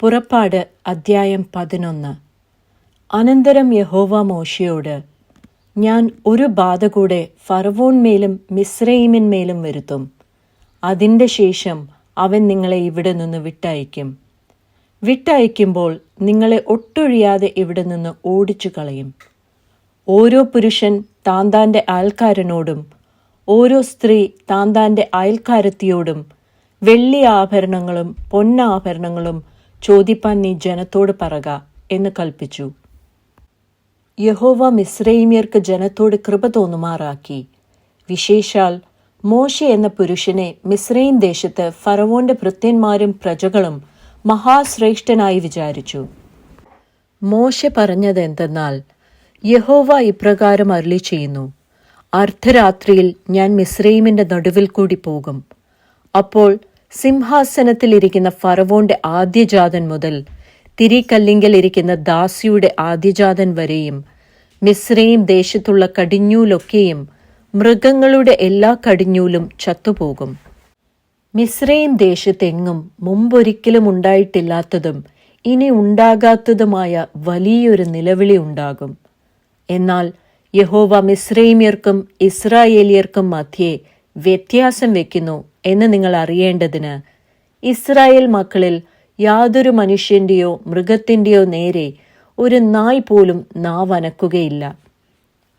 പുറപ്പാട് അദ്ധ്യായം പതിനൊന്ന്. അനന്തരം യഹോവ മോശയോട് ഞാൻ ഒരു ബാധ കൂടെ ഫറവോൺമേലും മിസ്രൈമിന്മേലും വരുത്തും. അതിന്റെ ശേഷം അവൻ നിങ്ങളെ ഇവിടെ നിന്ന് വിട്ടയക്കും വിട്ടയക്കുമ്പോൾ നിങ്ങളെ ഒട്ടൊഴിയാതെ ഇവിടെ നിന്ന് ഓടിച്ചു കളയും ഓരോ പുരുഷൻ താന്താന്റെ അയൽക്കാരനോടും ഓരോ സ്ത്രീ താന്താന്റെ അയൽക്കാരത്തിയോടും വെള്ളി ആഭരണങ്ങളും പൊന്നാഭരണങ്ങളും ചോദിപ്പാൻ നീ ജനത്തോട് പറക എന്ന് കൽപ്പിച്ചു. യഹോവ മിസ്രൈമ്യർക്ക് ജനത്തോട് കൃപ തോന്നുമാറാക്കി. വിശേഷാൽ മോശ എന്ന പുരുഷനെ മിസ്രൈം ദേശത്ത് ഫറവോന്റെ ഭൃത്യന്മാരും പ്രജകളും മഹാശ്രേഷ്ഠനായി വിചാരിച്ചു. മോശ പറഞ്ഞത് എന്തെന്നാൽ യഹോവ ഇപ്രകാരം അരുളി ചെയ്യുന്നു അർദ്ധരാത്രിയിൽ ഞാൻ മിസ്രൈമിന്റെ നടുവിൽ കൂടി പോകും. അപ്പോൾ സിംഹാസനത്തിലിരിക്കുന്ന ഫറവോന്റെ ആദ്യജാതൻ മുതൽ തിരികല്ലിങ്കലിരിക്കുന്ന ദാസിയുടെ ആദ്യജാതൻ വരെയും മിശ്രയും ദേശത്തുള്ള കടിഞ്ഞൂലൊക്കെയും മൃഗങ്ങളുടെ എല്ലാ കടിഞ്ഞൂലും ചത്തുപോകും. മിശ്രയും ദേശത്തെങ്ങും മുമ്പൊരിക്കലും ഉണ്ടായിട്ടില്ലാത്തതും ഇനി ഉണ്ടാകാത്തതുമായ വലിയൊരു നിലവിളി ഉണ്ടാകും. എന്നാൽ യഹോവ മിശ്രൈമ്യർക്കും ഇസ്രായേലിയർക്കും മധ്യേ വ്യത്യാസം വെക്കുന്നു എന്ന് നിങ്ങൾ അറിയേണ്ടതിന് ഇസ്രായേൽ മക്കളിൽ യാതൊരു മനുഷ്യന്റെയോ മൃഗത്തിന്റെയോ നേരെ ഒരു നായ് പോലും നാവനക്കുകയില്ല.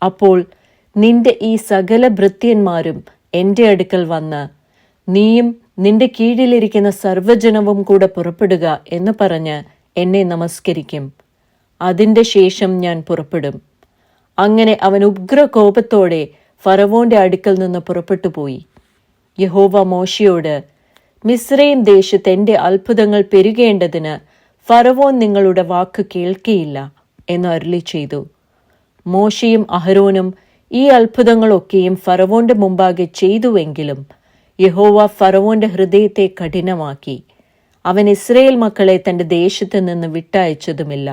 അപ്പോൾ നിന്റെ ഈ സകല ഭൃത്യന്മാരും എന്റെ അടുക്കൽ വന്ന് നീയും നിന്റെ കീഴിലിരിക്കുന്ന സർവജനവും കൂടെ പുറപ്പെടുക എന്ന് പറഞ്ഞ് എന്നെ നമസ്കരിക്കും. അതിന്റെ ശേഷം ഞാൻ പുറപ്പെടും. അങ്ങനെ അവൻ ഉഗ്രകോപത്തോടെ ഫറവോന്റെ അടുക്കൽ നിന്ന് പുറപ്പെട്ടു പോയി യഹോവ മോശയോട് മിസ്രൈം ദേശത്ത് എന്റെ അത്ഭുതങ്ങൾ പെരുകേണ്ടതിന് ഫറവോൻ നിങ്ങളുടെ വാക്ക് കേൾക്കിയില്ല എന്ന് അരുളി ചെയ്തു. മോശയും അഹരോനും ഈ അത്ഭുതങ്ങളൊക്കെയും ഫറവോന്റെ മുമ്പാകെ ചെയ്തുവെങ്കിലും യഹോവ ഫറവോന്റെ ഹൃദയത്തെ കഠിനമാക്കി. അവൻ ഇസ്രയേൽ മക്കളെ തന്റെ ദേശത്ത് നിന്ന് വിട്ടയച്ചതുമില്ല.